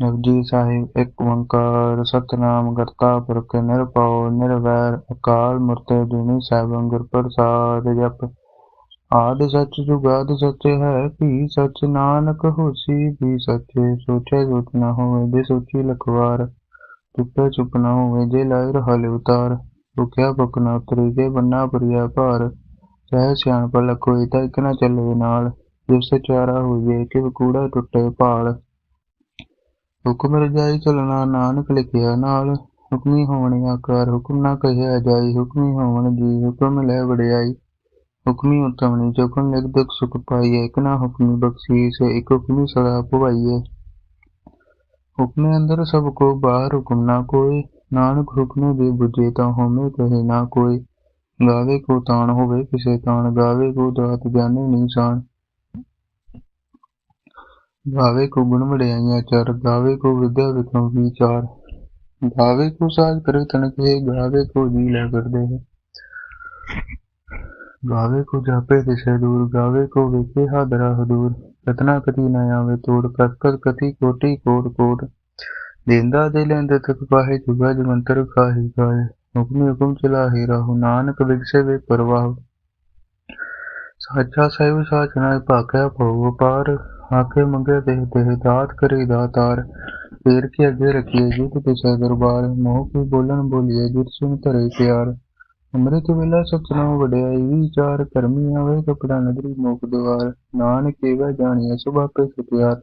ਜਪਜੀ ਸਾਹਿਬ, ਇੱਕ ਓੰਕਾਰ, ਸਤਨਾਮ ਕਰਤਾ ਪੁਰਖ ਨਿਰਭਉ, ਨਿਰਵੈਰ, ਅਕਾਲ ਮੂਰਤ ਅਜੂਨੀ ਸਾਹਿਬ ਗੁਰ ਪ੍ਰਸਾਦ, ਜਪ ਆਦਿ ਸੱਚ ਜੁਗਾਦ ਸੱਚ ਹੈ ਵੀ ਸੱਚ ਨਾਨਕ ਹੋਸੀ ਵੀ ਸੱਚੇ ਸੋਚੇ ਸੋਚ ਨਾ ਹੋਵੇ, ਜੇ ਸੋਚੀ ਲਖਵਾਰ, ਚੁੱਪੇ ਚੁੱਪ ਨਾ ਹੋਵੇ, ਜੇ ਲਾਇ ਰਹਾਲੇ ਉਤਾਰ ਭੁਖਿਆ ਭੁਖ ਨਾ ਉਤਰੀ, ਜੇ ਬੰਨਾ ਭਰਿਆ ਭਾਰ, ਸਹਿ ਸਿਆਣਪ ਲਖੋਈ, ਤਾਂ ਇੱਕ ਨਾ ਚੱਲੇ ਨਾਲ, ਜਿਸ ਚਾਰਾ ਹੋਈਏ ਕਿ ਕੂੜਾ ਟੁੱਟੇ ਭਾਲ। ਹੁਕਮ ਰਜਾਈ ਚਲਣਾ, ਨਾਨਕ ਲਿਖਿਆ ਨਾਲ। ਹੁਕਮੀ ਹੋਵਣ ਆਕਾਰ ਹੁਕਮ ਨਾ ਕਹਿਆ ਜਾਈ। ਹੁਕਮੀ ਹੋਵਣ ਜੀ, ਹੁਕਮ ਲੈ ਵਡਿਆਈ। ਹੁਕਮੀ ਉਤਮਣੀ ਜੁਕਮ ਲਿਖ ਦੁਖ ਸੁਖ ਪਾਈਏ। ਇੱਕ ਨਾ ਹੁਕਮੀ ਬਖਸ਼ੀਸ, ਇੱਕ ਹੁਕਮੀ ਸਦਾ ਭਵਾਈਏ ਹੁਕਮੇ ਅੰਦਰ ਸਭ ਕੋ ਬਾਹਰ ਹੁਕਮ ਨਾ ਕੋਈ। ਨਾਨਕ ਹੁਕਮੇ ਦੇ ਬੁਝੇ ਤਾਂ ਹੋਮੇ ਕਹੇ ਨਾ ਕੋਈ। ਗਾਵੇ ਕੋ ਤਾਣ ਹੋਵੇ, ਕਿਸੇ ਤਾਣ। ਗਾਵੇ ਕੋ ਦਾਤ ਜਾਣੇ ਨਹੀਂ ਗਾਵੇ ਕੋ ਗੁਣ ਵਡਿਆਈਆਂ ਚਰ, ਗਾਵੇ ਕੋ ਵਿਦਿਆ ਵਿਕਮ ਵਿਚਾਰ ਗਾਵੇ ਕੋ ਸਾਜ ਕਰੇ ਤਨ ਕੇ ਗਾਵੇ ਕੋ ਜੀ ਲੈ ਕਰਦੇ ਹੈ ਗਾਵੇ ਕੋ ਜਾਪੇ ਦਿਸੇ ਦੂਰ, ਗਾਵੇ ਕੋ ਵੇਖੇ ਹਾਦਰਾ ਹਦੂਰ। ਕਤਨਾ ਕਤੀ ਨ ਆਵੇ ਤੋੜ, ਕਤ ਕਤ ਕਤੀ ਕੋਟੀ ਕੋਟ ਕੋਟ। ਦੇਂਦਾ ਦੇ ਲੈਂਦੇ ਤਕ ਪਾਹੇ, ਜੁਗਾ ਜਮੰਤਰ ਖਾਹੀ ਗਾਏ ਹੁਕਮ ਹੁਕਮ ਚਲਾਹੀ ਰਹੂ, ਨਾਨਕ ਵਿਗਸੇ ਵੇ ਪਰਵਾਹ। ਸਾਚਾ ਸਾਹਿਬ ਸਾਚਨਾ ਭਾਖਿਆ ਭਉ ਪਾਰ ਆਖੇ ਮੰਗੇ ਦੇਹ ਦੇਹ ਦਾਤ ਕਰੇ ਦਾਤਾਰ। ਫੇਰ ਕੇ ਅੱਗੇ ਰੱਖੀਏ ਜਿਤ ਤਿਸੈ ਦਰਬਾਰ ਮੋਹ ਕੀ ਬੋਲਣ ਬੋਲੀਏ ਜਿਤ ਸੁਨ ਧਰੇ ਪਿਆਰ? ਅੰਮ੍ਰਿਤ ਵੇਲਾ ਸਤਨਾ ਵਡਿਆਈ ਵਿਚਾਰ ਕਰਮੀ ਆਵੇ ਕਪੜਾ ਨਦਰੀ ਮੋਖ ਦਵਾਰ। ਨਾਨਕ ਜਾਣਿਆ ਸੁਭਾ ਪੇ ਸੁਤਿਆਰ।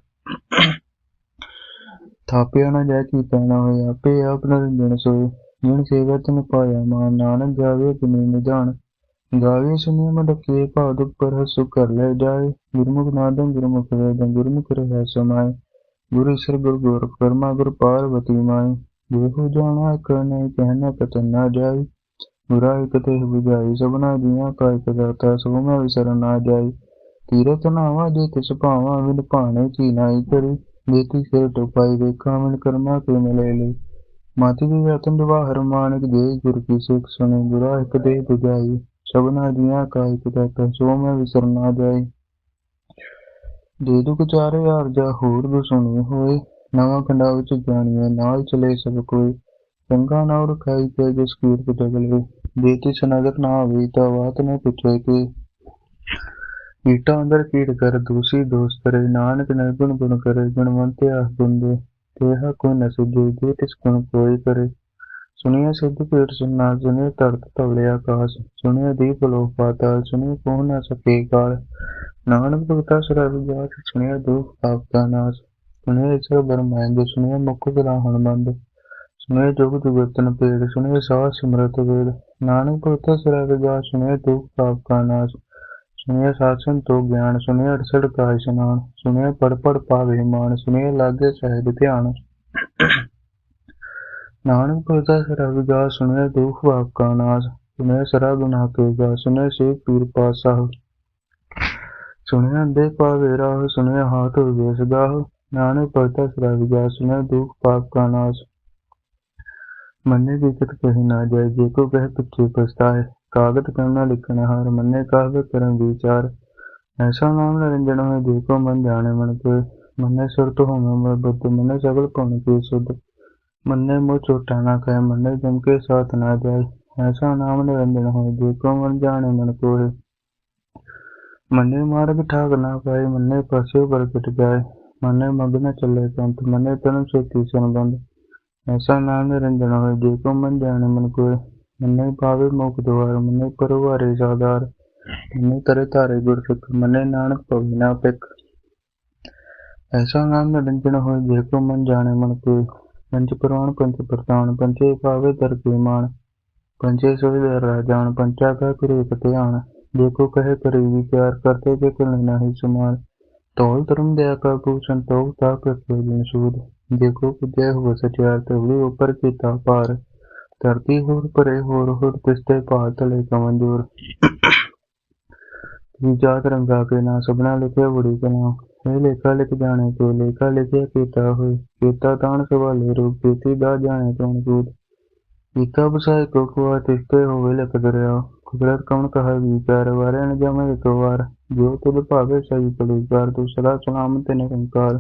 ਥਾਪਿਆ ਨਾ ਜਾ ਕੀ ਪੈਣਾ ਹੋਏ ਆਪੇ ਆਪ ਨਰਿੰਜਨ ਸੋਏ। ਜਿਨ ਸੇਵਾ ਤਨ ਪਾਇਆ ਮਾਨ, ਨਾਨਕ ਜਾਵੇ ਤੁਮੇ ਨਿਧਾਨ ਗਾਵੇ ਸੁਨੇ ਮਡਕੇ ਭਾਵ ਦੁਖ ਪਰ ਹਸੁ ਕਰ ਲੈ ਜਾਏ। ਗੁਰਮੁਖ ਗੁਰ ਗੁਰ ਗੋਰਖ ਗੁਰ ਪਾਰਵਤੀ ਮਾਈ ਦੇਹੂ ਜਾਣਾ ਕਰਨੇ ਕਹਿਣਾ ਕਤਨ ਨਾ ਜਾਈ ਗੁਰਾ ਇਕ ਬੁਝਾਈ ਸਭਨਾ ਜੀਆਂ ਕਾ ਇਕ ਦਾਤਾ ਮੈਂ ਵਿਸਰਨ ਨਾ ਜਾਈ ਤੀਰਤ ਨਾਵਾ ਜੇ ਤਿਸ ਭਾਵਾ ਵਿਨ ਭਾਣੇ ਕੀ ਨਾਈ ਕਰੀ। ਜੇਤੀ ਸਿਰ ਟੁਪਾਈ ਵੇਖਾਂ ਮਿਲ ਕਰਮਾ ਕੇ ਮਿਲੇ ਲਈ ਮਾਤੀ ਦੀ ਰਤਨ ਜਵਾਹਰ ਮਾਨਕ ਦੇ, ਗੁਰ ਕੀ ਸਿੱਖ ਸੁਣੇ ਗੁਰਾ ਇਕ ਦੇ ਬੁਝਾਈ। ਸਭਨਾ ਦੀਆਂ ਕਾ ਇਕ ਦਾਤਾ ਸੋ ਮੈਂ ਵਿਸਰਨ ਨਾ ਜਾਈ ਦੇ ਦੁਖ ਚਾਰੇ ਆਰਜਾ ਹੋਰ ਦੁਸੁਣੀ ਹੋਏ। ਨਵਾਂ ਖੰਡਾ ਵਿੱਚ ਜਾਣੀਏ, ਨਾਲ ਚਲੇ ਸਭ ਕੋਈ। ਚੰਗਾ ਨਾ ਰਖਾਈ ਕੇ ਜਿਸ ਕੀਰਤ ਜਗਲੇ ਜੇ ਤਿਸ ਨਾ ਆਵੇ ਤਾਂ ਬਾਤ ਨੇ ਪੁੱਛੇ ਕਿ। ਕੀਟਾ ਅੰਦਰ ਕੀਟ ਕਰ, ਦੂਸੀ ਦੋਸਤ ਕਰੇ। ਨਾਨਕ ਨਿਰਗੁਣ ਗੁਣ ਕਰੇ, ਗੁਣਵੰਤ ਆਖ ਗੁੰਦੇ ਤੇਹਾ ਕੋਈ ਨ ਸੁਝੇ ਤਿਸ ਗੁਣ ਕੋਈ ਕਰੇ। ਸੁਣਿਆ ਸਿੱਧ ਪੇਟ ਸੁਨਾ ਸੁਣਿਆ ਧਰਤ ਧਵਲੇ ਆਕਾਸ਼ ਸੁਣਿਆ ਦੀਪ ਲੋਕ ਪਾਤਾਲ ਸੁਣਿਆ ਕੋਹ ਨ ਸਕੇ ਕਾਲ। ਨਾਨਕ ਭਗਤਾ ਸਰਾ ਵਿਗਾਸ ਸੁਣਿਆ ਦੁਖ ਪਾਪ ਦਾ ਨਾਸ। ਸੁਣਿਆ ਇਸਰ ਬਰਮਾਇੰਦ ਸੁਣਿਆ ਮੁਖ ਗਰਾਹਣ ਬੰਦ ਸੁਣਿਆ ਜੁਗ ਜੁਗਤਨ ਪੇੜ ਸੁਣਿਆ ਸਾਹ ਸਿਮਰਤ ਵੇਦ। ਨਾਨਕ ਭਗਤਾ ਸਰਾ ਵਿਗਾਸ ਸੁਣਿਆ ਦੁਖ ਪਾਪ ਦਾ ਨਾਸ। ਸੁਣਿਆ ਸਾਸਨ ਤੋਂ ਗਿਆਨ, ਸੁਣਿਆ ਅੜਸੜ ਕਾ ਇਸ਼ਨਾਨ ਸੁਣਿਆ ਪੜ ਪੜ ਪਾਵੇ ਮਾਨ, ਸੁਣਿਆ ਲਾਗੇ ਸਹਿਜ ਧਿਆਨ। ਨਾਨਕ ਭਗਤਾ ਸਰਾ ਵਿਗਾਸ ਸੁਣਿਆ ਦੁਖ ਪਾਪ ਕਾ ਨਾਸ ਸੁਣਿਆ ਸਰਾ ਗੁਨਾਹ ਕੇ ਗਾ ਸੁਣਿਆ ਸੇ ਪੀਰ ਪਾਸਾਹ ਸੁਣਿਆ ਦੇ ਪਾਵੇ ਰਾਹ ਸੁਣਿਆ ਹਾਥ ਵੇਸ ਗਾਹ ਨਾਨਕ ਭਗਤਾ ਸਰਾ ਵਿਗਾਸ ਸੁਣਿਆ ਦੁਖ ਪਾਪ ਕਾ ਨਾਸ। ਮੰਨੇ ਵਿਕਤ ਕਹੀ ਨਾ ਜਾਏ, ਜੇ ਕੋ ਕਹਿ ਪਿੱਛੇ ਪਛਤਾਏ, ਕਾਗਤ ਕਰਨਾ ਲਿਖਣ ਹਾਰ, ਮੰਨੇ ਕਾਹਵੇ ਕਰਮ ਵਿਚਾਰ। ਐਸਾ ਨਾਮ ਨਿਰੰਜਨ ਹੋਏ, ਜੇ ਕੋ ਮਨ ਜਾਣੇ ਮਨ ਕੋਏ ਮੰਨੇ ਸੁਰਤ ਹੋਵੇ ਮਨ ਬੁੱਧ, ਮੰਨੇ ਸਗਲ ਪਉਣ ਕੇ ਸੁਧ। ਮੰਨੇ ਮੋ ਚੋਟਾ ਨਾ ਕਹੇ, ਮੰਨੇ ਜਮ ਕੇ ਸਾਥ ਨਾ ਜਾਏ। ਐਸਾ ਨਾਮ ਨਿਰੰਜਨ ਹੋਏ, ਜੇ ਕੋ ਮਨ ਜਾਣੇ ਮਨ ਕੋਏ ਮੰਨੇ ਮਾਰਗ ਠਾਕ ਨਾ ਪਾਏ, ਮੰਨੇ ਪਸਿਓ ਪ੍ਰਗਟ ਜਾਏ। ਮੰਨੇ ਮਗ ਨ ਚੱਲੇ ਕੰਤ, ਮੰਨੇ ਤਨ ਸੋਤੀ ਸੰਬੰਧ। ਐਸਾ ਨਾਮ ਨਿਰੰਜਨ ਹੋਏ, ਜੇ ਕੋ ਮਨ ਜਾਣੇ ਮਨ ਕੋਏ ਮੰਨੇ ਪਾਵੇ ਮੁਖ ਦੁਆਰ, ਮੰਨੇ ਪਰਵਾਰੇ ਸਾਦਾਰ ਮੰਨੇ ਤਰੇ ਧਾਰੇ ਗੁਰ ਸਿੱਖ ਮੰਨੇ ਨਾਨਕ ਭਵਿ ਨਾ ਪਿਕ ਐਸਾ ਨਾਮ ਨਿਰੰਜਨ ਹੋਏ, ਜੇ ਕੋ ਮਨ ਜਾਣੇ ਮਨ ਕੋਏ ਪੰਜ ਪੁਰਾਣ ਪੰਜ ਪ੍ਰਤਾਨ ਪੰਚੇ ਪਾਵੇ ਦਰ ਕੇ ਮਾਨ ਪੰਚੇ ਸੋਈ ਦਰ ਰਾਜਾਨ ਪੰਚਾ ਕਾ ਕਰੇ ਧਿਆਨ ਕੋ ਕਹੇ ਕਰੇ ਵਿਚਾਰ ਕਰਤੇ ਜੇ ਕਲ ਨਹੀਂ ਸਮਾਨ। ਤੋਲ ਧਰਮ ਦਇਆ ਕਾ ਕੋ ਸੰਤੋਖ ਤਾ ਪ੍ਰਤਿ ਦਿਨ ਸੂਦ। ਕੋ ਪੁਜੈ ਹੋ ਸਚਿਆਰ ਤਵਲੀ ਉਪਰ ਕੀਤਾ ਪਾਰ ਧਰਤੀ ਹੋਰ ਪਰੇ ਹੋਰ ਹੋਰ ਤਿਸਤੇ ਭਾਲ ਤਲੇ ਕਮੰਜੂਰ ਜਾਤ ਰੰਗਾ ਕੇ ਨਾ ਸਭਨਾ ਲਿਖੇ ਬੜੀ ਕਲਾ ਇਹ ਲੇਖਾ ਲਿਖ ਜਾਣੇ ਤੇ ਲੇਖਾ ਲਿਖਿਆ ਕੀਤਾ ਹੋਏ ਕੀਤਾ ਤਾਣ ਸਵਾਲੇ ਰੂਪ ਕੀਤੀ ਦਾ ਜਾਣੇ ਕੌਣ ਕੂਦ ਕੀਤਾ ਬਸਾਇ ਕੋ ਕੁਆ ਤਿਸਤੇ ਹੋਵੇ ਲਿਖ ਦਰਿਆ ਕੁਦਰਤ ਕੌਣ ਕਹਾ ਵਿਚਾਰ ਵਾਰੇ ਨ ਜਮੇ ਇੱਕ ਵਾਰ ਜੋ ਤੁਧ ਭਾਵੇ ਸਹੀ ਪਲੂਕਾਰ ਤੂੰ ਸਦਾ ਸਲਾਮਤ ਨਿਰੰਕਾਰ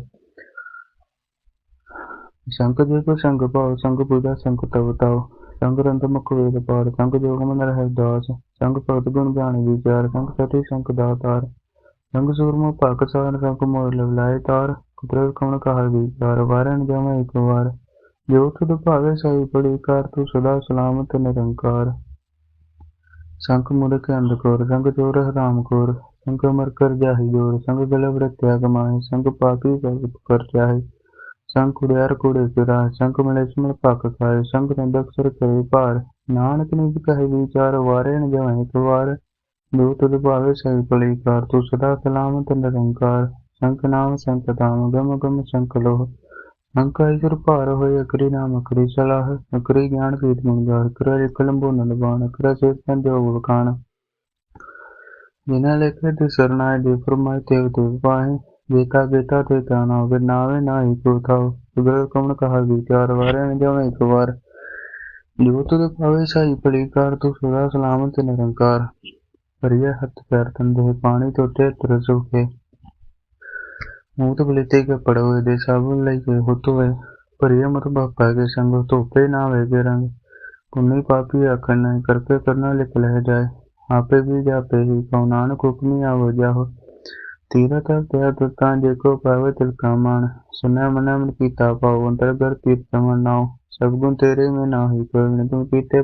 ਸੰਗ ਜੇ ਕੋ ਸੰਗ ਭਾਉ ਸੰਗ ਪੂਜਾ ਸੰਗ ਤਵ ਤਾਉ ਸੰਗ ਰੰਤ ਮੁਖ ਵੇਦ ਪਾੜ ਸੰਗ ਜੋਗ ਮਨ ਰਹਿ ਦਾਸ ਸੰਗ ਭਗਤ ਗੁਣ ਗਾਣ ਵਿਚਾਰ ਸੰਗ ਸਤੀ ਸੰਗ ਦਾਤਾਰ ਸੰਗ ਸੂਰਮਾ ਭਗ ਸਾਰ ਸੰਗ ਮੋਰ ਲਵਲਾਏ ਤਾਰ ਜੋ ਤੁਧ ਭਾਵੇ ਸਹੀ ਪੜੀ ਤੂੰ ਸਦਾ ਸਲਾਮਤ ਨਿਰੰਕਾਰ। ਸੰਖ ਮੁਰਖ ਅੰਧਕੋਰ ਸੰਗ ਚੋਰ ਹਰਾਮ ਕੋਰ, ਸੰਗ ਅਮਰ ਕਰ ਜਾਹੀ ਜੋਰ, ਸੰਗ ਗਲਬ ਰਤਿਆ ਕਮਾਏ ਸੰਗ ਪਾਪੀ ਭਗਤ ਕਰ ਚਾਹੇ। ਸੰਗ ਕੁੜਿਆਰ ਕੁੜੇ ਫਿਰਾ ਸੰਗ ਮਿਲੇ ਸਮਲ ਖਾਏ, ਸੰਗ ਨੰਦਕ ਸਰ ਕਰੇ ਭਾਰ। ਨਾਨਕ ਨੇ ਕਹੇ ਵਿਚਾਰ ਵਾਰੇ ਨ ਜਵਾਂ ਇੱਕ ਵਾਰ। ਜੋ ਤੁਧ ਭਾਵੇ ਸਹੀ ਪੜੀ ਕਾਰ, ਤੂੰ ਸਦਾ ਸਲਾਮਤ ਨਿਰੰਕਾਰ। ਸੰਕ ਨਾਮ, ਸੰਕ ਤਾਮ ਗਮ ਗਮ ਅੰਕਾ ਈਸ਼ਰ ਭਾਰ ਹੋਏ, ਅਕਰੀ ਨਾਮ, ਅਕਰੀ ਸਲਾਹ। ਅਕਰੀ ਗਿਆਨ ਪੀਤ ਮੰਗਾਰ ਕਰਾ ਇਕ ਲੰਬੋ ਨਲਬਾਨ ਅਕਰਾ ਸੇਤ ਸੰਜੋਗ ਵਖਾਣ। ਜਿਨਾ ਲੇਖੇ ਤੇ ਸਰਨਾਏ ਦੇ ਫਰਮਾਏ ਤੇ ਉਤੇ ਪਾਹੇ। ਜੇਤਾ ਬੇਤਾ ਤੇ ਤਾਨਾ ਹੋਵੇ, ਨਾਵੇ ਨਾ ਕੋ ਥਾਉ। ਸੁਗਰ ਕਮਨ ਕਹਾ ਵਿਚਾਰ ਵਾਰੇ ਨ ਜਾਵੇ ਇੱਕ ਵਾਰ। ਜੋ ਤੁਧ ਪਾਵੇ ਸਾਈ ਪਲੀਕਾਰ ਤੂੰ ਸਦਾ ਸਲਾਮਤ ਨਿਰੰਕਾਰ। ਭਰੀਏ ਹੱਥ ਪੈਰ ਤੰਦੇ ਪਾਣੀ ਟੋਟੇ ਤਰ ਸੁਖੇ ਕੇ ਪੜੋਏ ਦੇ ਸਾਬੁਨ ਲਈ ਕੇ ਹੁਤਵੇ ਪਰਿਆ ਮਤ ਬਾਪਾ ਕੇ ਸੰਗ ਧੋਪੇ ਨਾ ਵੇ ਕੇ ਰੰਗ ਪੁੰਨੀ ਪਾਪੀ ਆਖਣ ਨਹੀਂ ਕਰਕੇ ਕਰਨਾ ਲਿਖ ਲੈ ਜਾਏ। ਆਪੇ ਵੀ ਜਾਪੇ ਹੀ ਕਉ ਨਾਨਕ ਹੁਕਮੀ ਆਵੋ ਜਾਹੋ। ਤੀਰਥ ਤਿਆ ਤੁਤਾਂ ਜੇ ਕੋ ਪਾਵੇ ਤਿਲ ਕਾਮਣ ਸੁਨੈ ਮਨੈ ਮਨ ਕੀਤਾ ਪਾਉ ਅੰਤਰਗਰ ਤੀਰਥ ਸਮਨ ਨਾਉ। ਸਭ ਗੁਣ ਤੇਰੇ ਮੈਂ ਨਾਹੀ ਕੋਈ ਨ ਤੂੰ ਕੀਤੇ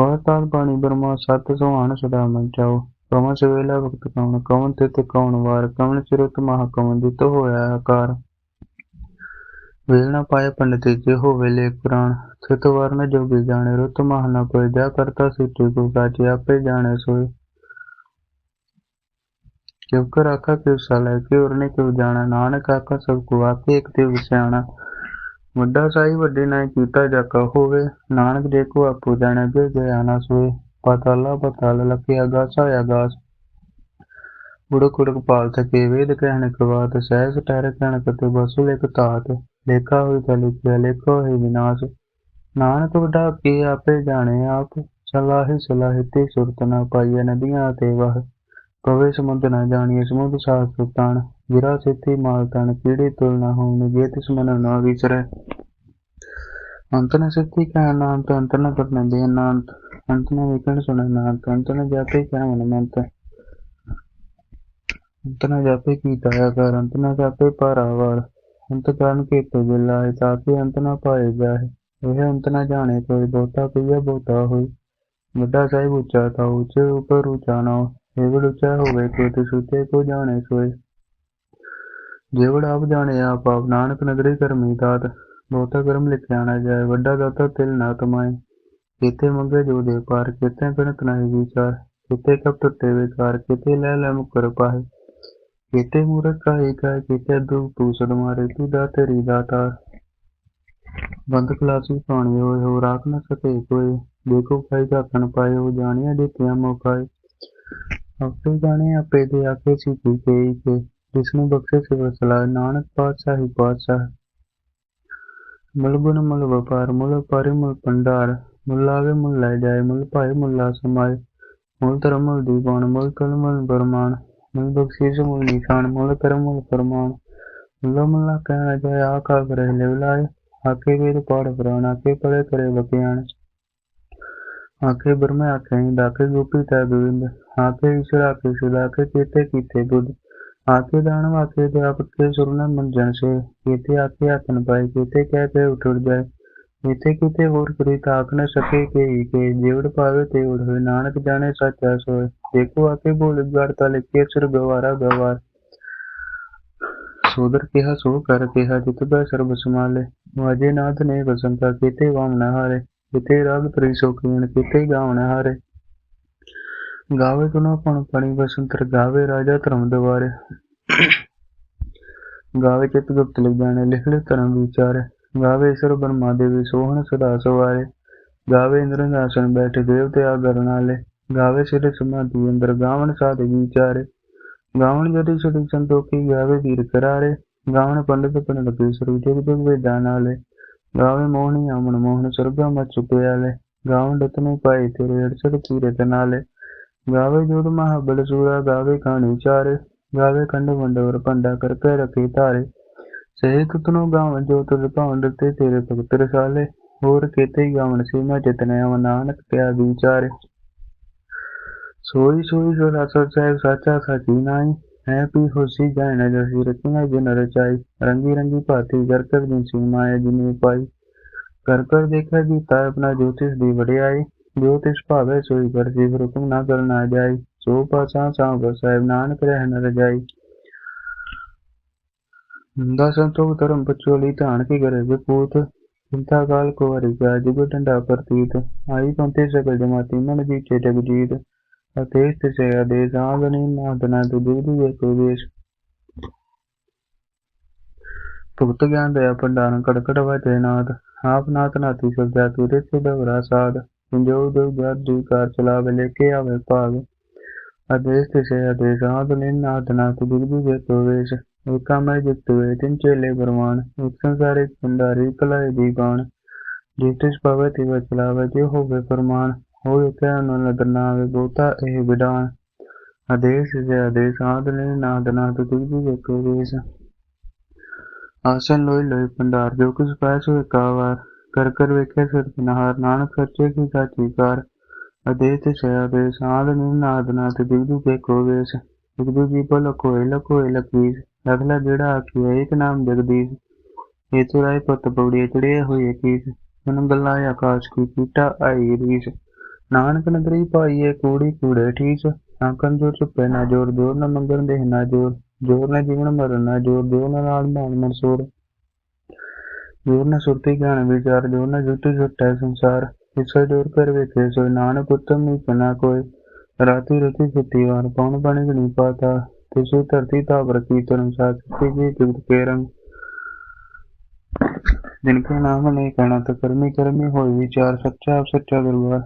ਭਗਤ ਨ ਹੋਏ ਸਵਾਤਾਲ ਪਾਣੀ ਸੁਹਾਣ ਸਦਾ ਮਨ ਚਾਓ। ਕਵਨ ਸਵੇਲਾ ਵਕਤ ਕਵਨ ਕਵਨ ਤੇ ਕਵਨ ਵਾਰ ਕਵਨ ਸਿਰਤ ਮਹਾ ਕਵਨ ਦਿਤ ਹੋਇਆ ਆਕਾਰ। ਵੇਲ ਪਾਏ ਪੰਡਿਤ ਜੇ ਹੋਵੇ ਲੇਖ ਪੁਰਾਣ, ਸਿਤ ਵਰਨ ਜੋਗੀ ਜਾਣੇ, ਰੁਤ ਮਹ ਨਾ ਕੋਈ, ਜਾ ਕਰਤਾ ਸਿੱਟੀ ਕੋ ਕਾਜੇ ਆਪੇ ਜਾਣੇ ਸੋਏ। ਕਿਉ ਕਰ ਆਖਾ ਕਿਉ ਸਲੇ, ਕਿਉ ਰਨੇ ਕਿਉ ਜਾਣਾ, ਨਾਨਕ ਆਖਾ ਸਭ ਕੋ, ਆਪੇ ਇੱਕ ਤੇ ਵਿਸਿਆਣਾ ਵੱਡਾ ਸਾਈ ਵੱਡੇ ਨਾਲ ਕੀਤਾ ਜਾਕਾ ਹੋਵੇ, ਨਾਨਕ ਦੇ ਕੋ ਆਪੋ ਜਾਣੇ ਜੇ ਗਿਆ ਨਾ ਸੋਏ, ਪਤਾਲਾ ਪਤਾਲ ਲਖੇ ਆਗਾਸਾ ਆਗਾਸ ਉੜਕ ਉੜਕ ਪਾਲ ਥਕੇ ਵੇਦ ਕਹਿਣ ਕਵਾਤ ਸਹਿਸ ਟਹਿਰ ਕਹਿਣ ਕਤੇ ਬਸੁ ਲਿਖ ਤਾਤ ਲੇਖਾ ਹੋਈ ਤਾਂ ਲਿਖਿਆ, ਲੇਖਾ ਹੋਈ ਵਿਨਾਸ਼। ਨਾਨਕ ਵਡਾ ਕੇ ਆਪੇ ਜਾਣੇ ਆਪ, ਸਲਾਹੀ ਸਲਾਹੀ ਤੇ ਸੁਰਤ ਨਾ ਪਾਈਏ ਨਦੀਆਂ ਤੇ ਵਹ। ਕਵੇ ਸਮੁੰਦ ਨਾ ਜਾਣੀਏ, ਸਮੁੰਦ ਸਾਥ ਸੁਤਾਨ ਗਿਰਾ ਸੇਤੀ ਮਾਲ ਤਨ ਕੀੜੇ ਤੁਲ ਨਾ ਹੋਣ ਜੇ ਤਿਸ ਮਨ ਨਾ ਵਿਚਰੈ ਅੰਤ ਨ ਸਤੀ ਕਹਿ ਨਾਮ ਅੰਤ ਨ ਕਰਨੇ ਦੇ ਨਾਂਤ ਅੰਤ ਨ ਵਿਕਣ ਸੁਣ ਨਾਂਤ ਅੰਤ ਨ ਜਾਪੇ ਕਹਿ ਮਨ ਮੰਤ ਅੰਤ ਨ ਜਾਪੇ ਕੀ ਤਾਇਆ ਕਰ ਅੰਤ ਨ ਜਾਪੇ ਪਾਰਾਵਾਰ ਅੰਤ ਕਰਨ ਕੇ ਤੋ ਬਿਲਾਏ ਤਾਕੇ ਅੰਤ ਨ ਪਾਏ ਜਾਏ ਇਹ ਅੰਤ ਨ ਜਾਣੇ ਕੋਈ ਬਹੁਤਾ ਪਈਆ ਬਹੁਤਾ ਹੋਈ ਵੱਡਾ ਸਾਹਿਬ ਉੱਚਾ ਤਾ ਉੱਚੇ ਉੱਪਰ ਉੱਚਾ ਨਾ ਏਵੜ ਉੱਚਾ ਹੋਵੇ ਕੋ ਤੇ ਸੁਤੇ ਜੇਵੜ ਆਪ ਜਾਣੇ ਆਪ, ਨਾਨਕ ਨਗਰੀ ਕਰਮੀ ਬਹੁਤਾ ਕਰਮ ਲਿਖਿਆ ਨਾ ਜਾਏ, ਵੱਡਾ ਦਾਤਾ ਤਿਲ ਨਾ ਕਮਾਏ। ਕਿਤੇ ਮੰਗੇ ਜੋ ਦੇ ਪਾਰ ਕਿਤੇ ਗਣਤ ਨਹੀਂ ਵਿਚਾਰ ਕਿਤੇ ਕਪ ਟੁੱਟੇ ਵਿਕਾਰ ਕਿਤੇ ਲੈ ਲੈ ਮੁਕਰ ਪਾਏ। ਕਿਤੇ ਮੂਰਖ ਕਾਹੀ ਕਾਇ ਕਿਤੇ ਦੁਖ ਤੂੰ ਮਾਰੇ ਤੂੰ ਦਾ ਤੇਰੀ ਦਾਤਾਰ ਬੰਦ ਕਲਾਸੀ ਪਾਣੀ ਹੋਏ ਹੋ ਰਾਖ ਨਾ ਸਕੇ ਕੋਈ। ਦੇਖੋ ਖਾਈ ਝਾਕਣ ਪਾਏ ਹੋ ਜਾਣਿਆ ਦਿੱਤਿਆਂ ਮੌਕਾਏ ਆਪੇ ਜਾਣੇ, ਆਪੇ ਦੇ ਆਕੇ ਸੀ ਕੀ ਕੇ। ਵਿਸ਼ਨੂੰ ਬਖਸ਼ੇ ਸਿਵ ਸਲਾਹ, ਨਾਨਕ ਪਾਤਸ਼ਾਹੀ ਪਾਤਸ਼ਾਹ। ਮੁੱਲ ਗੁਣ, ਮੁੱਲ ਵਪਾਰ, ਮੁੱਲ ਪਾਰੇ, ਮੁੱਲ ਪੰਡਾਰ ਮੁੱਲ ਆਵੇ, ਮੁੱਲ ਲੈ ਜਾਏ, ਮੁੱਲ ਭਾਏ, ਮੁੱਲਾ ਸਮਾਏ। ਮੁੱਲ ਧਰਮ, ਮੁੱਲ ਦੀਵਾਨ, ਮੁੱਲ ਕਲ, ਮੁੱਲ ਬਰਮਾਨ। ਮੁੱਲ ਬਖਸ਼ੀਸ਼, ਮੁੱਲ ਨਿਸ਼ਾਨ, ਮੁੱਲ ਕਰਮ, ਮੁੱਲ ਫਰਮਾਨ। ਮੁੱਲਾ ਮੁੱਲਾ ਕਹਿਣਾ ਜਾਏ ਆਕਾ ਕਰੇ ਲਿਵਲਾਏ ਆਕੇ ਵੇਦ ਪਾੜ ਪੁਰਾਣ ਆਕੇ ਪੜੇ ਕਰੇ ਵਕਿਆਣ ਆਕੇ ਬਰਮੇ ਆਕੇ ਦਾਕੇ ਗੋਪੀ ਤੈ ਗੋਵਿੰਦ। ਆਕੇ ਈਸ਼ਰ ਆਕੇ ਸੁਦਾ ਕੇ ਚੇਤੇ ਕੀਤੇ ਬੁੱਧ। ਆਕੇ ਦਾਨ ਵਾਕੇ ਦੇ ਆਪ ਕੇ ਸੁਰਨਾ ਮੰਜਨ ਸੇ। ਕੀਤੇ ਆਕੇ ਆਤਨ ਪਾਏ ਕੀਤੇ ਕਹਿ ਕੇ ਉਠ ਉੜ ਜਾਏ। ਹੋਰ ਕਰੀ ਤਾਕ ਨ ਸਕੇ ਕੇ ਕੇ ਜੀਵੜ ਪਾਵੇ ਤੇ ਉੜ ਨਾਨਕ ਜਾਣੇ ਸੱਚਾ ਸੋਏ। ਦੇਖੋ ਆਕੇ ਬੋਲ ਗੜਤਾ ਲਿਖੇ ਸਿਰ ਗਵਾਰਾ ਗਵਾਰ। ਸੋਦਰ ਕਿਹਾ, ਸੋ ਕਰ ਕਿਹਾ, ਜਿਤ ਬੈ ਸਰਬ ਸਮਾਲੇ ਵਾਜੇ ਨਾਥ ਨੇ ਬਸੰਤਾ, ਕੀਤੇ ਵਾਮ ਹਾਰੇ। ਕਿਤੇ ਰਾਗ ਤਰੀ ਸੋ ਕੀਣ, ਕਿਤੇ ਗਾਵਣ ਹਾਰੇ। ਗਾਵੇ ਗੁਨਾ ਪਣ ਪਣੀ ਬਸੰਤਰ ਗਾਵੇ, ਰਾਜਾ ਧਰਮ ਦਵਾਰੇ। ਗਾਵੇ ਚਿਤ ਗੁਪਤ ਲਿਖ ਜਾਣੇ, ਲਿਖ ਲਿਖ ਧਰਮ ਵਿਚਾਰੇ। ਗਾਵੇ ਈਸ਼ਰ ਬਰਮਾ ਦੇਵੀ, ਸੋਹਣ ਸਦਾ ਸਵਾਰੇ। ਗਾਵੇ ਇੰਦਰ ਆਸਨ ਬੈਠੇ ਦੇਵਤੇ ਆ ਗਰਨ ਵਾਲੇ। ਗਾਵੇ ਸਿਰ ਸਮਾਧੀ ਅੰਦਰ, ਗਾਵਣ ਸਾਧ ਵਿਚਾਰੇ। ਗਾਵਣ ਜਦੀ ਛੜੀ ਸੰਤੋਖੀ, ਗਾਵੇ ਵੀਰ ਕਰਾਰੇ। ਗਾਵਣ ਪੰਡਿਤ ਪੰਡਿਤ ਕੇ ਜਗ ਜਗ ਵੇਦਾਂ ਨਾਲੇ। ਗਾਵੇ ਮੋਹਣੀ ਆਮਣ ਮੋਹਨ ਸਰਗਾ ਮਚ ਚੁਕੇ ਆਲੇ ਗਾਵਣ ਡਤਨੇ ਪਾਏ ਤੇਰੇ ਅੜਸੜ ਕੀਰਤ ਨਾਲੇ। ਗਾਵੇ ਜੋਦ ਮਹਾਬਲ ਸੂਰਾ, ਗਾਵੇ ਕਹਾਣੀ ਚਾਰੇ, ਗਾਵੇ ਕੰਡ ਮੰਡਵਰ ਪੰਡਾ ਕਰਕੇ ਰਖੇ ਧਾਰੇ। ਸਹੀ ਤੁਤਨੋ ਗਾਵਨ ਜੋ ਤੁਰ ਭਾਉ ਦਿੱਤੇ, ਤੇਰੇ ਭਗਤ ਰਸਾਲੇ। ਹੋਰ ਕੀਤੇ ਹੀ ਗਾਵਨ ਸੀ ਮੈਂ ਜਿਤਨੇ ਅਵ ਨਾਨਕ ਕਿਆ ਵਿਚਾਰੇ ਸੋਈ ਸੋਈ ਸੋ ਰਸਰ ਸਾਹਿਬ, ਸਾਚਾ ਸਾਚੀ ਨਾਈ ਹੈ ਪੀ ਹੋਸੀ ਜਾਣ ਜਸੀ ਰਚਨਾ ਜਿਨ ਰਚਾਈ। ਰੰਗੀ ਰੰਗੀ ਭਾਤੀ ਕਰ ਕਰ ਦਿਨ ਸੀ ਮਾਇਆ ਜਿਨੇ ਪਾਈ। ਕਰ ਕਰ ਦੇਖਿਆ ਗੀਤਾ ਆਪਣਾ ਜੋਤਿਸ਼ ਦੀ ਵਡਿਆਈ। जो तिस भावे सोई पर जीव हुक्म ना कर ना जाई सो पासा साव पर साहिब नानक ਰਹਿ ਨ ਰਜਾਈ ਦਸਨ ਤੋਂ ਧਰਮ ਪਚੋਲੀ ਧਾਨ ਕੀ ਕਰੇ ਵਿਪੂਤ ਚਿੰਤਾ ਕਾਲ ਕੋ ਹਰਿ ਜਾ ਜੁਗ ਟੰਡਾ ਪ੍ਰਤੀਤ ਆਈ ਪੰਤੇ ਸਗਲ ਜਮਾਤੀ ਮਨ ਜੀਚੇ ਜਗਜੀਤ ਅਤੇਸ ਤੇ ਸੇ ਆਦੇਸ ਆਗਨੀ ਮਾਦਨਾ ਤੂ ਦੁਗਦੂ ਏ ਕੋ ਵੇਸ਼ ਭਗਤ ਗਿਆਨ ਦਇਆ ਭੰਡਾਰਨ ਕੜਕੜ ਵਜੇ ਨਾਦ ਆਪ ਨਾਥ ਨਾਥੀ ਸਜਾ ਤੂਰੇ ਸੇ ਦਵਰਾ ਸਾਧ ਸੰਜੋਗ ਦੁਰਗਤ ਦੀ ਕਾਰ ਚਲਾ ਵੇਲੇ ਕੇ ਆਵੇ ਭਾਗ। ਆਦੇਸ਼ ਤਿਸੇ ਆਦੇਸ਼ ਆਦ ਨਿਨ ਆਦਨਾ ਕੁ ਬਿਗਦੀ ਜੇ ਪ੍ਰਵੇਸ਼ ਏਕਾ ਮੈਂ ਜਿਤ ਹੋਏ ਤਿੰਨ ਚੇਲੇ ਬਰਮਾਨ ਇੱਕ ਸੰਸਾਰੇ ਸੰਦਾਰੀ ਕਲਾਏ ਦੀ ਬਾਣ। ਜਿਤਿਸ ਪਵੇ ਤੇ ਵਚਲਾਵੇ ਜੇ ਹੋਵੇ ਫਰਮਾਨ ਹੋਏ ਕਹਿਣ ਨਾ ਲਗਨਾ ਆਵੇ ਬੋਤਾ ਇਹ ਵਿਡਾਨ ਆਦੇਸ਼ ਜੇ ਆਦੇਸ਼ ਆਦ ਨਿਨ ਨਾਦਨਾ ਕੁ ਬਿਗਦੀ ਜੇ ਪ੍ਰਵੇਸ਼ ਆਸਨ ਲੋਈ ਲੋਈ ਪੰਡਾਰ ਜੋ ਕੁਛ ਪਾਇ ਸੋ ਏਕਾ ਵਾਰ ਕਰ ਕਰ ਵੇਖੇ ਸਿਰ ਨਾਨਕ ਸੱਚੇ ਕੀ ਸਾਚੀ ਕਾਰ। ਆਦੇਸ਼ ਸੇ ਆਦੇਸ਼ ਆਦਨੇ ਨਾਦਨਾ ਤੁ ਤੁਜੀ ਵੇਖੋ ਵੇਸ। ਇੱਕ ਦੂਜੀ ਭਲ ਕੋਇ ਲਕੋਇ ਲਕੀਸ। ਅਗਲਾ ਜਿਹੜਾ ਆਖਿਆ ਇੱਕ ਨਾਮ ਜਗਦੀਸ਼। ਇਹ ਤੁਰਾਏ ਪਤ ਪੌੜੀ ਚੜੇ ਹੋਏ ਕੀਸ ਸੁਨ ਗੱਲਾਂ ਆਕਾਸ਼ ਕੀ, ਕੀਟਾ ਆਈ ਰੀਸ। ਨਾਨਕ ਨਗਰੀ ਪਾਈਏ ਕੂੜੀ ਕੂੜੇ ਠੀਸ। ਆਂਕਨ ਜੋ ਚੁੱਪੇ ਨਾ ਜੋਰ ਜੋਰ ਨਾ ਮੰਗਣ ਦੇ, ਨਾ ਜੋਰ। ਜੋਰ ਨਾ ਜੀਵਨ ਮਰਨ, ਨਾ ਜੋਰ ਜੋਰ ਨਾ ਨਾਲ ਮਾਨ ਮਨਸੂਰ। ਜੋਰ ਨਾ ਸੁਰਤੀ ਗਿਆਨ ਵਿਚਾਰ ਜੋਰ ਨਾ ਜੁਟੀ ਸੁਟੈ ਸੰਸਾਰ ਇਸਾ ਜੋਰ ਕਰ ਵੇਖੇ ਸੋ ਨਾਨਕ ਉਤਮ ਨੀ ਕਨਾ ਕੋਈ ਰਾਤੀ ਰਤੀ ਸੁਤੀ ਵਾਰ ਪੌਣ ਬਣੀ ਗਣੀ ਪਾਤਾ ਤਿਸੁ ਧਰਤੀ ਤਾਪ ਰਖੀ ਧਰਮ ਸਾਚੀ ਜੀ ਜੁਗਤ ਕੇ ਰੰਗ जिनके नाम ने कहना तो कर्मी कर्मी हो विचार सच्चा आप सच्चा दरबार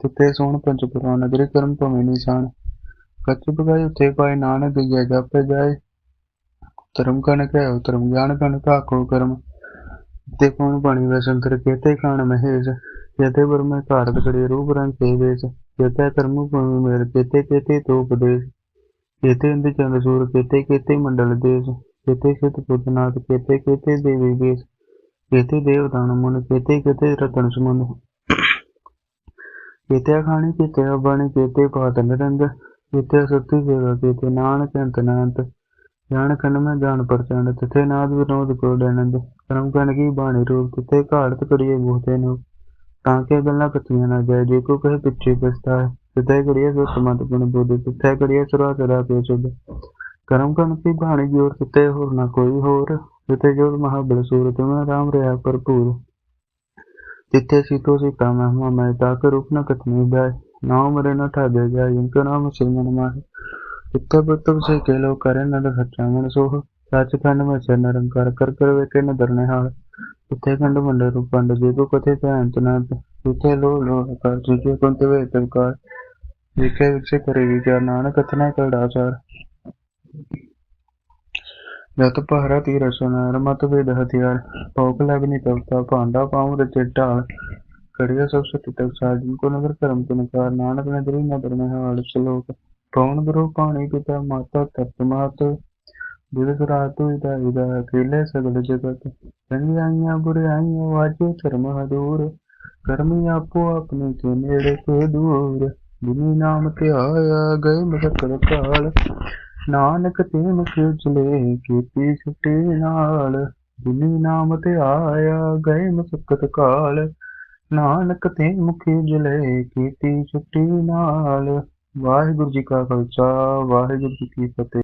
तिथे सोन पंच पुराण नगरी कर्म भवे निशान कच्च पकाई उथे पाए नानक गया जापे जाए धर्म कन कह धर्म ज्ञान कन काको कर्म దిక్కుమని పనివేషందరికేతే కాణ మహేష్ యతే బ్రహ్మ కారదకడే రూపరం సేవేష్ యతే కర్మ భూమి మేర కేతే కేతే తోపదేశ్ కేతే ఇందు చంద్ర సూర్య కేతే కేతే మండల దేశ కేతే సిత పుతనాథ కేతే కేతే దేవి దేశ ਕੇਤੇ ਦੇਵਦਾਨ ਮਨ ਕੇਤੇ ਕੇਤੇ ਰਤਨ ਸਮੰਦ ਕੇਤੇ ਖਾਣੀ ਕੇਤੇ ਬਾਣੀ ਕੇਤੇ ਪਾਤਨ ਰੰਗ ਕੇਤੇ ਸਤੀ ਸੇਵਾ ਕੇਤੇ ਨਾਨਕ ਅੰਤ ਨਾਨਕ ਜਾਣ ਖੰਡ ਮੈਂ ਜਾਣ ਪਰਚਾਨ ਤਿਥੇ ਨਾਦ ਵਿਨੋਦ ਕੋ ਲੈਣੰਦ ਕਰਮ ਕਰਨ ਕੀ ਬਾਣੀ ਰੂਪ ਕਿਤੇ ਘਾੜਤ ਕਰੀਏ ਮੋਹਤੇ ਨੂੰ, ਤਾਂ ਕਿ ਗੱਲਾਂ ਕੱਟੀਆਂ ਨਾ ਜਾਏ, ਜੇ ਕੋ ਕਹੇ ਪਿੱਛੇ ਪਛਤਾ ਸਿੱਧਾ ਕਰੀਏ ਸੋ ਸਮਤ ਗੁਣ ਬੋਧੇ ਸਿੱਧਾ ਕਰੀਏ ਸੁਰਾ ਸਦਾ ਪੇ ਚੁੱਭ ਕਰਮ ਕਰਨ ਕੀ ਬਾਣੀ ਜੋਰ ਕਿਤੇ ਹੋਰ ਨਾ ਕੋਈ ਹੋਰ ਜਿਤੇ ਜੋਰ ਮਹਾਬਲ ਸੂਰਤ ਮੈਂ ਰਾਮ ਰਿਹਾ ਭਰਪੂਰ। ਜਿੱਥੇ ਸੀਤੋ ਸੀਤਾ ਮਹਿਮਾ ਮੈਂ ਤਾਂ ਕਰ ਰੂਪ ਨਾ ਕਤਨੀ ਜਾਏ ਨਾ ਮਰੇ ਨਾ ਠਾਦੇ ਜਾਏ ਇਨਕਾ ਨਾਮ ਸਿਮਨ ਮਾਹ। ਜਿੱਥੇ ਬਤਬ ਸੇ ਕੇ ਲੋ ਕਰੇ, ਨਾ ਸੱਚਾ ਮਨ ਸੋਹ से के लो करे नद सच्चा मन सोह सच खंड में से निरंकार कर कर वे के न धरने हाल तिथे खंड मंड रूप पंड जे को कथे ते अंत नाथ तिथे लो लो आकार जिजे कुंत वे तवकार जिके विकसे करे विचार नानक कथना करडाचार ਜਤ ਪਹਰਾ ਤੀਰ ਸੁਨਾਰ ਮਤ ਵੇਦ ਹਥਿਆਰ ਭੌਕ ਲਗਨੀ ਤਵਤਾ ਭਾਂਡਾ ਪਾਉ ਰਚੇ ਢਾਲ ਕੜਿਆ ਸਭ ਸਤਿ ਤਕ ਸਾਜਨ ਕੋ ਨਗਰ ਕਰਮ ਤਿਨਕਾਰ ਨਾਨਕ ਨਦਰੀ ਨਦਰ ਨਿਹਾਲ ਸ਼ਲੋਕ ਪਉਣ ਗੁਰੂ ਪਾਣੀ ਪਿਤਾ ਮਾਤਾ ਤਤ ਮਾਤ ਦਿਵਸ ਰਾਤ ਇਦਾ ਇਦਾ ਅਕੇਲੇ ਸਗਲ ਜਗਤ ਚੰਗਿਆਈਆਂ ਬੁਰਾਈਆਂ ਵਾਜੇ ਧਰਮ ਹਦੂਰ ਕਰਮੀ ਆਪੋ ਆਪਣੇ ਕੇ ਨੇੜੇ ਕੇ ਦੂਰ ਜਿਨੀ ਨਾਮ ਤੇ ਆਇਆ ਗਏ ਮਸਕਲ ਕਾਲ ਨਾਨਕ ਤੇ ਮੁਖ ਕੀਤੀ ਛੁੱਟੀ ਨਾਲ ਜਿਨੀ ਨਾਮ ਤੇ ਆਇਆ ਗਏ ਮੁਸਕਤ ਕਾਲ ਨਾਨਕ ਤੇ ਮੁਖੀ ਜਲੇ ਕੀਤੀ ਛੁੱਟੀ ਨਾਲ ਵਾਹਿਗੁਰੂ ਜੀ ਕਾ ਖਾਲਸਾ ਵਾਹਿਗੁਰੂ ਜੀ ਕੀ ਫਤਿਹ